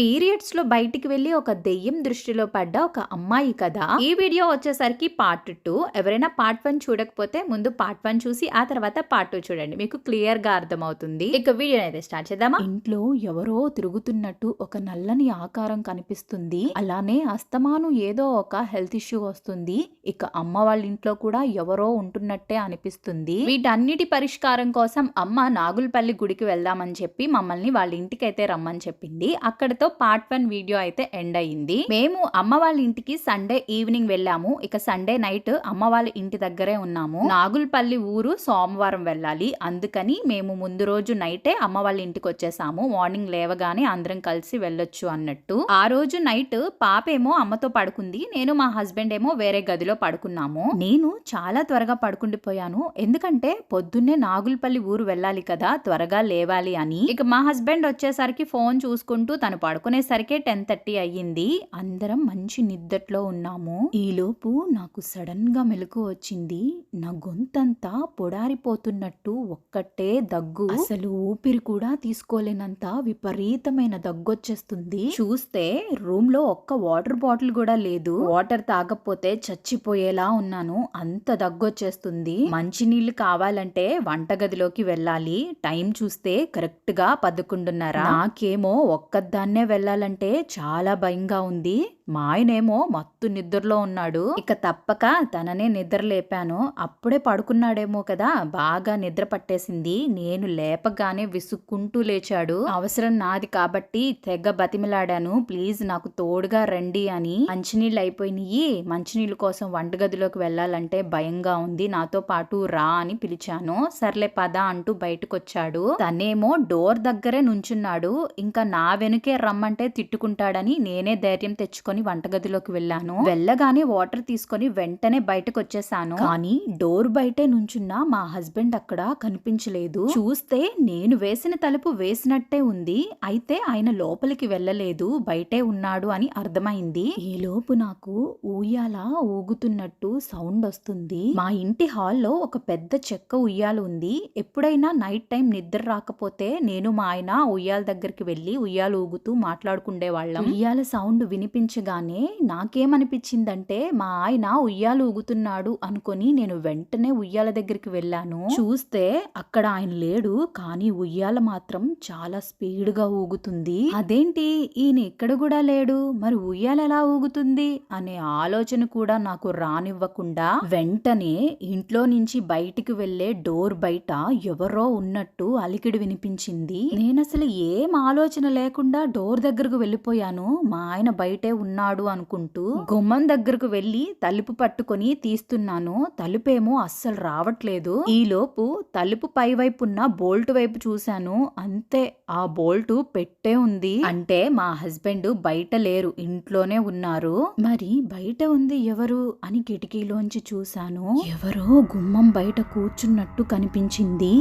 పీరియడ్స్లో బయటికి వెళ్ళి ఒక దెయ్యం దృష్టిలో పడ్డ ఒక అమ్మాయి కదా. ఈ వీడియో వచ్చేసరికి పార్ట్ టూ. ఎవరైనా పార్ట్ వన్ చూడకపోతే ముందు పార్ట్ వన్ చూసి ఆ తర్వాత పార్ట్ టూ చూడండి. మీకు క్లియర్గా అర్థమవుతుంది. ఇక వీడియో అయితే స్టార్ట్ చేద్దామా? ఇంట్లో ఎవరో తిరుగుతున్నట్టు ఒక నల్లని ఆకారం కనిపిస్తుంది. అలానే అస్తమాను ఏదో ఒక హెల్త్ ఇష్యూ వస్తుంది. ఇక అమ్మ వాళ్ళ ఇంట్లో కూడా ఎవరో ఉంటున్నట్టే అనిపిస్తుంది. వీటన్నిటి పరిష్కారం కోసం అమ్మ నాగులపల్లి గుడికి వెళ్దామని చెప్పి మమ్మల్ని వాళ్ళ ఇంటికి అయితే రమ్మని చెప్పింది. అక్కడతో పార్ట్ వన్ వీడియో అయితే ఎండ్ అయ్యింది. మేము అమ్మ వాళ్ళ ఇంటికి సండే ఈవినింగ్ వెళ్ళాము. ఇక సండే నైట్ అమ్మ వాళ్ళ ఇంటి దగ్గరే ఉన్నాము. నాగులపల్లి ఊరు సోమవారం వెళ్ళాలి. అందుకని మేము ముందు రోజు నైటే అమ్మ వాళ్ళ ఇంటికి వచ్చేసాము. మార్నింగ్ లేవగానే అందరం కలిసి వెళ్ళొచ్చు అన్నట్టు. ఆ రోజు నైట్ పాపేమో అమ్మతో పడుకుంది. నేను మా హస్బెండ్ ఏమో వేరే గదిలో పడుకున్నాము. నేను చాలా త్వరగా పడుకుండిపోయాను. ఎందుకంటే పొద్దున్నే నాగులపల్లి ఊరు వెళ్ళాలి కదా త్వరగా లేవాలి అని. ఇక మా హస్బెండ్ వచ్చేసరికి ఫోన్ చూసుకుంటూ తను పడుకునేసరికి టెన్ థర్టీ అయ్యింది. అందరం మంచి నిద్దట్లో ఉన్నాము. ఈలోపు నాకు సడన్గా మెలకు వచ్చింది. నా గొంతంతా పొడారిపోతున్నట్టు ఒక్కటే దగ్గు. అసలు ఊపిరి కూడా తీసుకోలేనంత విపరీతమైన దగ్గొచ్చేస్తుంది. చూస్తే రూమ్లో ఒక్క వాటర్ బాటిల్ కూడా లేదు. వాటర్ తాగకపోతే చచ్చిపోయేలా ఉన్నాను. అంత దగ్గొచ్చేస్తుంది. మంచినీళ్ళు కావాలంటే వంటగదిలోకి వెళ్ళాలి. టైం చూస్తే కరెక్ట్గా పదకొండున్నర. నాకేమో ఒక్కదాన్నే వెళ్ళాలంటే చాలా భయంగా ఉంది. మా ఆయనేమో మత్తు నిద్రలో ఉన్నాడు. ఇక తప్పక తననే నిద్ర లేపాను. అప్పుడే పడుకున్నాడేమో కదా బాగా నిద్ర పట్టేసింది. నేను లేపగానే విసుక్కుంటూ లేచాడు. అవసరం నాది కాబట్టి తెగ బతిమిలాడాను. ప్లీజ్ నాకు తోడుగా రండి అని. మంచినీళ్ళు అయిపోయినాయి మంచినీళ్ళ కోసం వంటగదిలోకి వెళ్ళాలంటే భయంగా ఉంది. నాతో పాటు రా అని పిలిచాను. సర్లే పద అంటూ బయటకొచ్చాడు. తనేమో డోర్ దగ్గరే నుంచున్నాడు. ఇంకా నా వెనుకే రమ్మంటే తిట్టుకుంటాడని నేనే ధైర్యం తెచ్చుకొని వంటగదిలోకి వెళ్ళాను. వెళ్ళగానే వాటర్ తీసుకొని వెంటనే బయటకు వచ్చేసాను కానీ డోర్ బయటే నుంచున్న మా హస్బెండ్ అక్కడ కనిపించలేదు. చూస్తే నేను వేసిన తలుపు వేసినట్టే ఉంది. అయితే ఆయన లోపలికి వెళ్ళలేదు. బయటే ఉన్నాడు అని అర్థమైంది. ఈ లోపు నాకు ఉయ్యాల ఊగుతున్నట్టు సౌండ్ వస్తుంది. మా ఇంటి హాల్లో ఒక పెద్ద చెక్క ఉయ్యాల ఉంది. ఎప్పుడైనా నైట్ టైం నిద్ర రాకపోతే నేను మా ఆయన ఉయ్యాల దగ్గరికి వెళ్ళి ఉయ్యాల ఊగుతూ మాట్లాడుకుండే వాళ్ళం ఉయ్యాల సౌండ్ వినిపించే వినిపించగానే నాకేమనిపించిందంటే మా ఆయన ఉయ్యాల ఊగుతున్నాడు అనుకొని నేను వెంటనే ఉయ్యాల దగ్గరికి వెళ్ళాను. చూస్తే అక్కడ ఆయన లేడు కానీ ఉయ్యాల మాత్రం చాలా స్పీడ్గా ఊగుతుంది. అదేంటి? ఈయన ఎక్కడ కూడా లేడు. మరి ఉయ్యాల ఎలా ఊగుతుంది? అనే ఆలోచన కూడా నాకు రానివ్వకుండా వెంటనే ఇంట్లో నుంచి బయటికి వెళ్ళే డోర్ బయట ఎవరో ఉన్నట్టు అలికిడి వినిపించింది. నేనసలు ఏం ఆలోచన లేకుండా డోర్ దగ్గరకు వెళ్ళిపోయాను. మా ఆయన బయటే ఉన్నాడు అనుకుంటూ గుమ్మం దగ్గరకు వెళ్ళి తలుపు పట్టుకొని తీస్తున్నాను. తలుపేమో అస్సలు రావట్లేదు. ఈలోపు తలుపు పై వైపున్న బోల్ట్ వైపు చూశాను. అంతే ఆ బోల్ట్ పెట్టే ఉంది. అంటే మా హస్బెండ్ బయట లేరు ఇంట్లోనే ఉన్నారు. మరి బయట ఉంది ఎవరు అని కిటికీలోంచి చూశాను. ఎవరో గుమ్మం బయట కూర్చున్నట్టు కనిపించింది.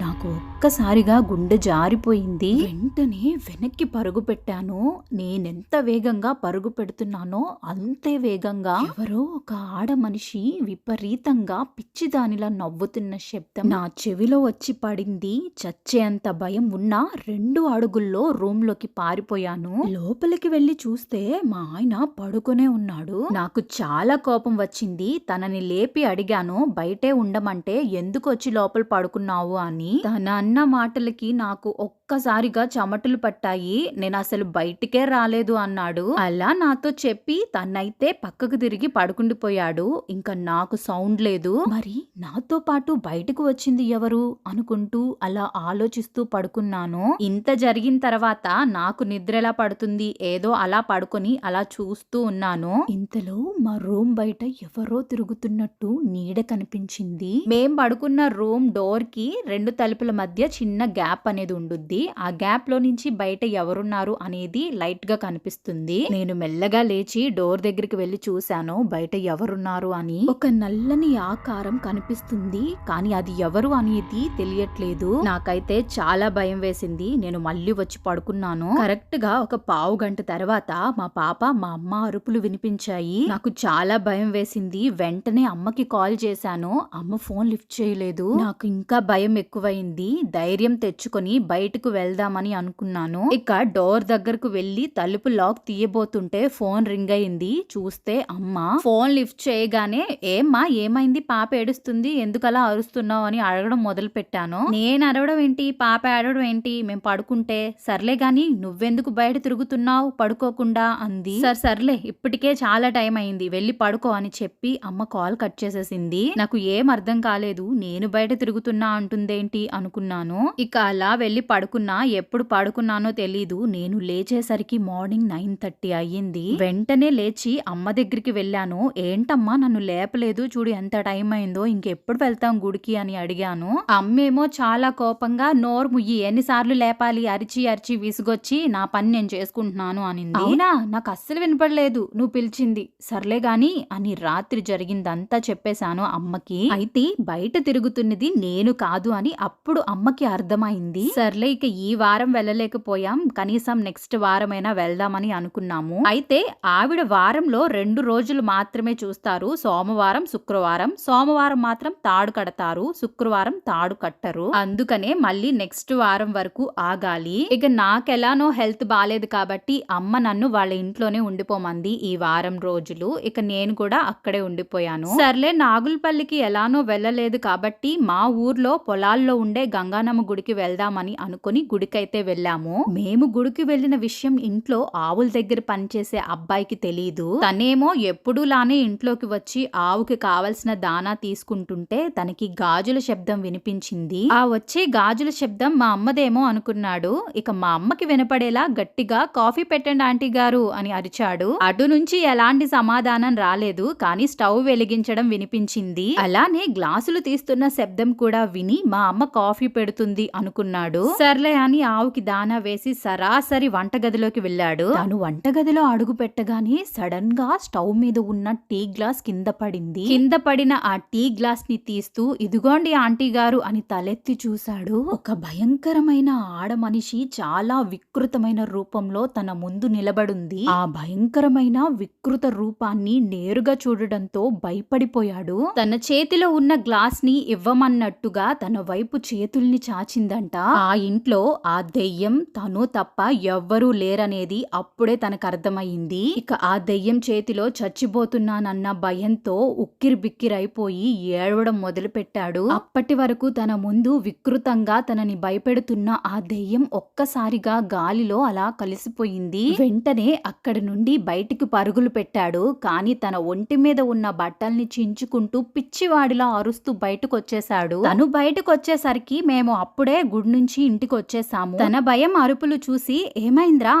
నాకు ఒక్కసారిగా గుండె జారిపోయింది. వెంటనే వెనక్కి పరుగు పెట్టాను. నేనెంత వేగంగా పరుగు పెడుతున్నానో అంతే వేగంగా. ఎవరో ఒక ఆడ మనిషి విపరీతంగా పిచ్చిదానిలా నవ్వుతున్న శబ్దం నా చెవిలో వచ్చి పడింది. చచ్చేంత భయం ఉన్న రెండు అడుగుల్లో రూమ్లోకి పారిపోయాను. లోపలికి వెళ్ళి చూస్తే మా ఆయన పడుకునే ఉన్నాడు. నాకు చాలా కోపం వచ్చింది. తనని లేపి అడిగాను. బయటే ఉండమంటే ఎందుకు వచ్చి లోపల పడుకున్నావు అని. తన అన్న మాటలకి నాకు ఒక్క ఒక్కసారిగా చెమటలు పట్టాయి. నేను అసలు బయటికే రాలేదు అన్నాడు. అలా నాతో చెప్పి తన్నైతే పక్కకు తిరిగి పడుకుండిపోయాడు ఇంకా నాకు సౌండ్ లేదు. మరి నాతో పాటు బయటకు వచ్చింది ఎవరు? అనుకుంటూ అలా ఆలోచిస్తూ పడుకున్నాను. ఇంత జరిగిన తర్వాత నాకు నిద్ర ఎలా పడుతుంది? ఏదో అలా పడుకొని అలా చూస్తూ ఉన్నాను. ఇంతలో మా రూమ్ బయట ఎవరో తిరుగుతున్నట్టు నీడ కనిపించింది. మేం పడుకున్న రూమ్ డోర్కి రెండు తలుపుల మధ్య చిన్న గ్యాప్ అనేది ఉండుద్ది. ఆ గ్యాప్లో నుంచి బయట ఎవరున్నారు అనేది లైట్గా కనిపిస్తుంది. నేను మెల్లగా లేచి డోర్ దగ్గరికి వెళ్ళి చూశాను. బయట ఎవరున్నారు అని. ఒక నల్లని ఆకారం కనిపిస్తుంది. కానీ అది ఎవరు అనేది తెలియట్లేదు. నాకైతే చాలా భయం వేసింది. నేను మళ్ళీ వచ్చి పడుకున్నాను. కరెక్ట్గా ఒక పావు గంట తర్వాత మా పాప మా అమ్మ అరుపులు వినిపించాయి. నాకు చాలా భయం వేసింది. వెంటనే అమ్మకి కాల్ చేశాను. అమ్మ ఫోన్ లిఫ్ట్ చేయలేదు. నాకు ఇంకా భయం ఎక్కువైంది. ధైర్యం తెచ్చుకొని బయటకు వెళ్దామని అనుకున్నాను. ఇక డోర్ దగ్గరకు వెళ్ళి తలుపు లాక్ తీయబోతుంటే ఫోన్ రింగ్ అయింది. చూస్తే అమ్మ ఫోన్ లిఫ్ట్ చేయగానే ఏమ్మా ఏమైంది? పాప ఏడుస్తుంది. ఎందుకలా అరుస్తున్నావు? అని అడగడం మొదలు పెట్టాను నేను అరవడం ఏంటి? పాప ఏడవడం ఏంటి? మేము పడుకుంటే సర్లే గాని నువ్వెందుకు బయట తిరుగుతున్నావు? పడుకోకుండా అంది. సర్ సర్లే ఇప్పటికే చాలా టైం అయింది. వెళ్ళి పడుకో అని చెప్పి అమ్మ కాల్ కట్ చేసేసింది. నాకు ఏం అర్థం కాలేదు. నేను బయట తిరుగుతున్నా అంటుందేంటి? అనుకున్నాను. ఇక అలా వెళ్ళి పడుకున్నా ఎప్పుడు పడుకున్నానో తెలీదు. నేను లేచేసరికి మార్నింగ్ నైన్ థర్టీ అయ్యింది. వెంటనే లేచి అమ్మ దగ్గరికి వెళ్ళాను. ఏంటమ్మా నన్ను లేపలేదు. చూడు ఎంత టైం అయిందో ఇంకెప్పుడు వెళ్తాం గుడికి? అని అడిగాను. అమ్మేమో చాలా కోపంగా నోరు ముయ్యి ఎన్నిసార్లు లేపాలి? అరిచి అరిచి విసుగొచ్చి నా పని నేను చేసుకుంటున్నాను అనింది. అవునా? నాకు అస్సలు వినపడలేదు. నువ్వు పిలిచింది. సర్లే గాని అని రాత్రి జరిగిందంతా చెప్పేశాను అమ్మకి. అయితే బయట తిరుగుతున్నది నేను కాదు అని అప్పుడు అమ్మకి అర్థమైంది. సర్లే ఇక ఈ వారం వెళ్ళలేకపోయాం. కనీసం నెక్స్ట్ వారమైనా వెళ్దామని అనుకున్నాము. అయితే ఆవిడ వారంలో రెండు రోజులు మాత్రమే చూస్తారు. సోమవారం శుక్రవారం. సోమవారం మాత్రం తాడు కడతారు. శుక్రవారం తాడు కట్టరు. అందుకనే మళ్ళీ నెక్స్ట్ వారం వరకు ఆగాలి. ఇక నాకెలానో హెల్త్ బాగాలేదు కాబట్టి అమ్మ నన్ను వాళ్ళ ఇంట్లోనే ఉండిపోమంది ఈ వారం రోజులు. ఇక నేను కూడా అక్కడే ఉండిపోయాను. సర్లే నాగులపల్లికి ఎలానో వెళ్ళలేదు కాబట్టి మా ఊర్లో పొలాల్లో ఉండే గంగానమ్మ గుడికి వెళ్దామని అనుకుని గుడికైతే వెళ్ళాము. మేము గుడికి వెళ్ళిన విషయం ఇంట్లో ఆవుల దగ్గర పనిచేసే అబ్బాయికి తెలియదు తనేమో ఎప్పుడూలానే ఇంట్లోకి వచ్చి ఆవుకి కావలసిన దానా తీసుకుంటుంటే తనకి గాజుల శబ్దం వినిపించింది. ఆ వచ్చే గాజుల శబ్దం మా అమ్మదేమో అనుకున్నాడు. ఇక మా అమ్మకి వినపడేలా గట్టిగా కాఫీ పెట్టండి ఆంటీ గారు అని అరిచాడు. అటు నుంచి ఎలాంటి సమాధానం రాలేదు. కానీ స్టవ్ వెలిగించడం వినిపించింది. అలానే గ్లాసులు తీస్తున్న శబ్దం కూడా విని మా అమ్మ కాఫీ పెడుతుంది అనుకున్నాడు. సర్లే అని ఆవుకి దానా వేసి సరాసరి వంటగదిలోకి వెళ్ళాడు. తను వంటగదిలో అడుగు పెట్టగానే సడన్గా స్టవ్ మీద ఉన్న టీ గ్లాస్ కింద పడింది. కింద పడిన ఆ టీ గ్లాస్ని తీస్తూ ఇదిగోండి ఆంటీ గారు అని తలెత్తి చూశాడు. ఒక భయంకరమైన ఆడ మనిషి చాలా వికృతమైన రూపంలో తన ముందు నిలబడుంది. ఆ భయంకరమైన వికృత రూపాన్ని నేరుగా చూడడంతో భయపడిపోయాడు. తన చేతిలో ఉన్న గ్లాస్ని ఇవ్వమన్నట్టుగా తన వైపు చేతుల్ని చాచిందంట. ఆ ఇంట్లో ఆ దెయ్యం తను తప్ప ఎవ్వరూ లేరనేది అప్పుడే తనకు అర్థమయ్యింది. ఇక ఆ దెయ్యం చేతిలో చచ్చిపోతున్నానన్న భయంతో ఉక్కిరి బిక్కిరైపోయి ఏడవడం మొదలు పెట్టాడు అప్పటి వరకు తన ముందు వికృతంగా తనని భయపెడుతున్న ఆ దెయ్యం ఒక్కసారిగా గాలిలో అలా కలిసిపోయింది. వెంటనే అక్కడి నుండి బయటికి పరుగులు పెట్టాడు. కానీ తన ఒంటి మీద ఉన్న బట్టల్ని చించుకుంటూ పిచ్చివాడిలా అరుస్తూ బయటకొచ్చేశాడు. తను బయటకొచ్చేసరికి మేము అప్పుడే గుడి నుంచి ఇంటికి వచ్చేసాము తన భయం అరుపులు చూసి ఏమైందిరా?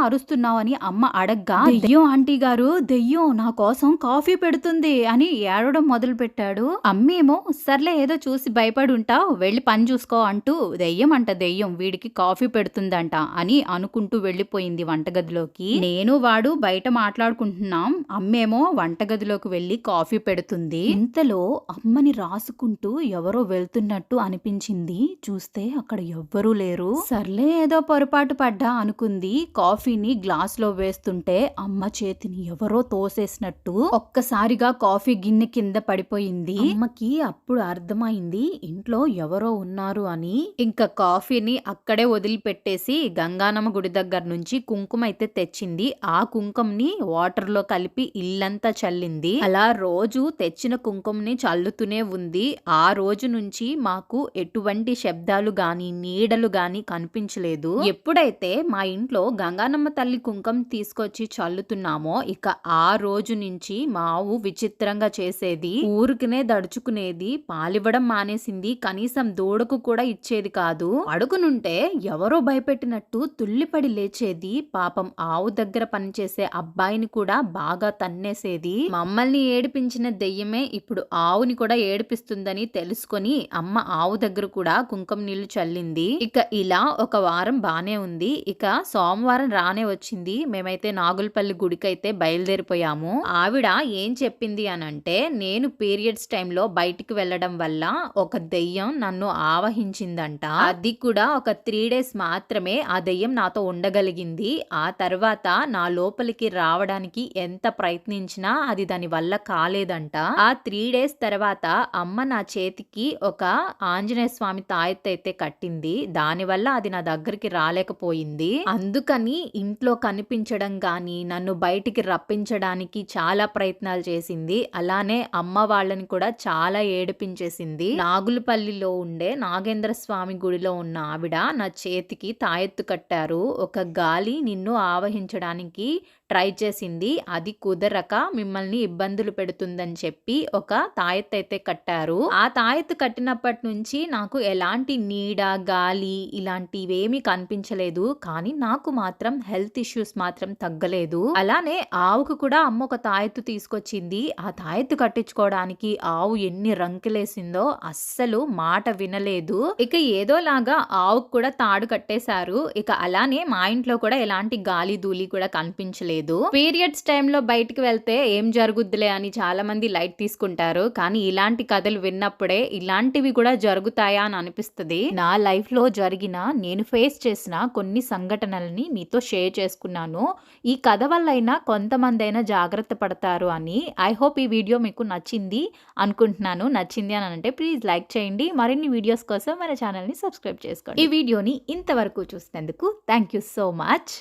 అని అమ్మ అడగ్గా దెయ్యం ఆంటీ గారు దెయ్యం నా కోసం కాఫీ పెడుతుంది అని ఏడవడం మొదలు పెట్టాడు అమ్మేమో సర్లే ఏదో చూసి భయపడుంటావు వెళ్ళి పని చూసుకో అంటూ దెయ్యం అంట దెయ్యం వీడికి కాఫీ పెడుతుందంట అని అనుకుంటూ వెళ్ళిపోయింది వంటగదిలోకి. నేను వాడు బయట మాట్లాడుకుంటున్నాం. అమ్మేమో వంటగదిలోకి వెళ్ళి కాఫీ పెడుతుంది. ఇంతలో అమ్మని రాసుకుంటూ ఎవరో వెళ్తున్నట్టు అనిపించింది. చూస్తే అక్కడ ఎవ్వరూ లేరు. సర్లే ఏదో పొరపాటు పడ్డా అనుకుంది. కాఫీని గ్లాస్లో వేస్తుంటే అమ్మ చేతిని ఎవరో తోసేసినట్టు ఒక్కసారిగా కాఫీ గిన్నె కింద పడిపోయింది. అమ్మకి అప్పుడు అర్థమైంది ఇంట్లో ఎవరో ఉన్నారు అని. ఇంకా కాఫీని అక్కడే వదిలిపెట్టేసి గంగానమ్మ గుడి దగ్గర నుంచి కుంకుమ అయితే తెచ్చింది. ఆ కుంకుమని వాటర్లో కలిపి ఇల్లంతా చల్లింది. అలా రోజు తెచ్చిన కుంకుమని చల్లుతూనే ఉంది. ఆ రోజు నుంచి మాకు ఎటువంటి శబ్దాలు గాని నీడలు గాని అనిపించలేదు. ఎప్పుడైతే మా ఇంట్లో గంగానమ్మ తల్లి కుంకం తీసుకొచ్చి చల్లుతున్నామో ఇక ఆ రోజు నుంచి మా ఆవు విచిత్రంగా చేసేది ఊరికినే దడుచుకునేది పాలివ్వడం మానేసింది కనీసం దూడకు కూడా ఇచ్చేది కాదు. అడుగునుంటే ఎవరో భయపెట్టినట్టు తుల్లిపడి లేచేది పాపం ఆవు దగ్గర పనిచేసే అబ్బాయిని కూడా బాగా తన్నేసేది. మమ్మల్ని ఏడిపించిన దెయ్యమే ఇప్పుడు ఆవుని కూడా ఏడిపిస్తుందని తెలుసుకొని అమ్మ ఆవు దగ్గర కూడా కుంకం నీళ్ళు చల్లింది. ఇక ఇలా ఒక వారం బాగానే ఉంది. ఇక సోమవారం రానే వచ్చింది. మేమైతే నాగులపల్లి గుడికైతే బయలుదేరిపోయాము. ఆవిడ ఏం చెప్పింది అని అంటే నేను పీరియడ్స్ టైంలో బయటికి వెళ్ళడం వల్ల ఒక దెయ్యం నన్ను ఆవహించిందంట. అది కూడా ఒక త్రీ డేస్ మాత్రమే ఆ దెయ్యం నాతో ఉండగలిగింది. ఆ తర్వాత నా లోపలికి రావడానికి ఎంత ప్రయత్నించినా అది దాని వల్ల కాలేదంట. ఆ త్రీ డేస్ తర్వాత అమ్మ నా చేతికి ఒక ఆంజనేయ స్వామి తాయెత్తు అయితే కట్టింది. దానివల్ల ఆ అది నా దగ్గరికి రాలేకపోయింది. అందుకని ఇంట్లో కనిపించడం కానీ నన్ను బయటికి రప్పించడానికి చాలా ప్రయత్నాలు చేసింది. అలానే అమ్మ వాళ్ళని కూడా చాలా ఏడిపించేసింది. నాగులపల్లిలో ఉండే నాగేంద్ర స్వామి గుడిలో ఉన్న ఆవిడ నా చేతికి తాయెత్తు కట్టారు. ఒక గాలి నిన్ను ఆవహించడానికి ట్రై చేసింది. అది కుదరక మిమ్మల్ని ఇబ్బందులు పెడుతుందని చెప్పి ఒక తాయెత్తు అయితే కట్టారు. ఆ తాయెత్తు కట్టినప్పటి నుంచి నాకు ఎలాంటి నీడ గాలి ఇలాంటివేమీ కనిపించలేదు. కానీ నాకు మాత్రం హెల్త్ ఇష్యూస్ మాత్రం తగ్గలేదు. అలానే ఆవుకు కూడా అమ్మ ఒక తాయెత్తు తీసుకొచ్చింది. ఆ తాయెత్తు కట్టించుకోవడానికి ఆవు ఎన్ని రంకులేసిందో అస్సలు మాట వినలేదు. ఇక ఏదోలాగా ఆవుకు కూడా తాడు కట్టేశారు. ఇక అలానే మా ఇంట్లో కూడా ఎలాంటి గాలి ధూళి కూడా కనిపించలేదు. లేదు. పీరియడ్స్ టైంలో బయటికి వెళ్తే ఏం జరుగుద్దిలే అని చాలా మంది లైట్ తీసుకుంటారు. కానీ ఇలాంటి కథలు విన్నప్పుడే ఇలాంటివి కూడా జరుగుతాయా అని అనిపిస్తుంది. నా లైఫ్లో జరిగిన నేను ఫేస్ చేసిన కొన్ని సంఘటనల్ని మీతో షేర్ చేసుకున్నాను. ఈ కథ వల్ల అయినా కొంతమంది అయినా జాగ్రత్త పడతారు అని. ఐ హోప్ ఈ వీడియో మీకు నచ్చింది అనుకుంటున్నాను. నచ్చింది అని అంటే ప్లీజ్ లైక్ చేయండి. మరిన్ని వీడియోస్ కోసం మన ఛానల్ని సబ్స్క్రైబ్ చేసుకోండి. ఈ వీడియోని ఇంతవరకు చూసినందుకు థ్యాంక్ యూ సో మచ్.